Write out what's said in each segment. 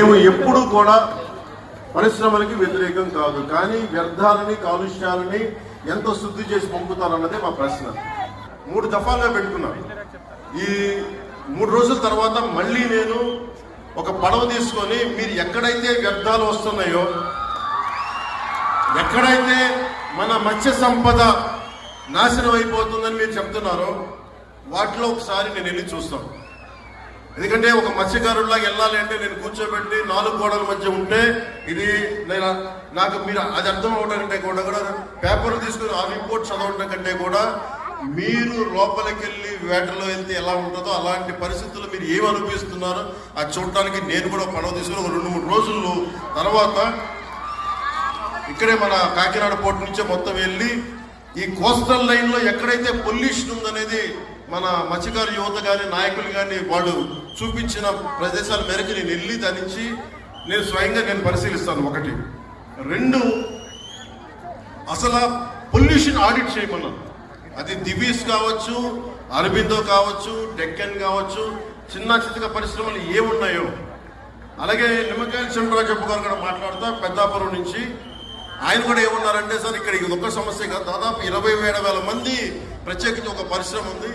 మేము ఎప్పుడు కూడా పరిశ్రమలకి వ్యతిరేకం కాదు. కానీ వ్యర్థాలని కాలుష్యాలని ఎంత శుద్ధి చేసి పంపుతారన్నదే మా ప్రశ్న. మూడు దఫాలుగా పెట్టుకున్నాం. ఈ మూడు రోజుల తర్వాత మళ్ళీ నేను ఒక పడవ తీసుకొని మీరు ఎక్కడైతే వ్యర్థాలు వస్తున్నాయో ఎక్కడైతే మన మత్స్య సంపద నాశనం అయిపోతుందని మీరు చెప్తున్నారో వాటిలో ఒకసారి నేను వెళ్ళి చూస్తాను. ఎందుకంటే ఒక మత్స్యకారుడిలా వెళ్ళాలి అంటే నేను కూర్చోబెట్టి నాలుగు గోడల మధ్య ఉంటే ఇది నేను నాకు మీరు అది అర్థం అవడానికంటే కూడా కూడా పేపర్లు తీసుకుని ఆ రిపోర్ట్ చదవడం కంటే కూడా మీరు లోపలికి వెళ్ళి వేటలో వెళ్తే ఎలా ఉంటుందో అలాంటి పరిస్థితులు మీరు ఏమి అనుభవిస్తున్నారో అది చూడటానికి నేను కూడా పడవ తీసుకుని ఒక రెండు మూడు రోజులు తర్వాత ఇక్కడే మన కాకినాడ పోర్ట్ నుంచే మొత్తం వెళ్ళి ఈ కోస్టల్ లైన్లో ఎక్కడైతే పొల్యూషన్ ఉందనేది మన మత్స్యకారు యువత కానీ నాయకులు కానీ వాళ్ళు చూపించిన ప్రదేశాల మేరకు నేను వెళ్ళి ధరించి నేను స్వయంగా నేను పరిశీలిస్తాను ఒకటి. రెండు అసలు పొల్యూషన్ ఆడిట్ చేయమన్నాను. అది దివీస్ కావచ్చు అరబిందో కావచ్చు డెక్కన్ కావచ్చు చిన్న చితక పరిశ్రమలు ఏమున్నాయో అలాగే నిమ్మకాయల చంద్రరాజప్ప గారు కూడా మాట్లాడుతా పెద్దాపురం నుంచి ఆయన కూడా ఏమన్నారంటే సార్ ఇక్కడ ఇది ఒక్క సమస్య కాదు. దాదాపు ఇరవై ఏడు వేల మంది ప్రత్యేకించి ఒక పరిశ్రమ ఉంది.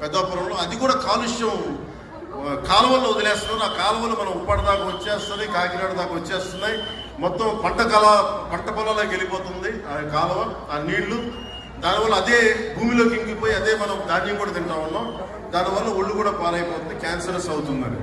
పెద్దాపురంలో అది కూడా కాలుష్యం ఆ, కాలువల్లో వదిలేస్తున్నారు ఆ కాలువలు మనం ఉప్పటి దాకా వచ్చేస్తున్నాయి కాకినాడ దాకా వచ్చేస్తున్నాయి. మొత్తం పంట కల పంట పొలాలకు వెళ్ళిపోతుంది ఆ కాలువ ఆ నీళ్ళు. దానివల్ల అదే భూమిలోకి ఇంకిపోయి అదే మనం ధాన్యం కూడా తింటా ఉన్నాం. దానివల్ల ఒళ్ళు కూడా పాలైపోతుంది క్యాన్సరస్ అవుతుందని.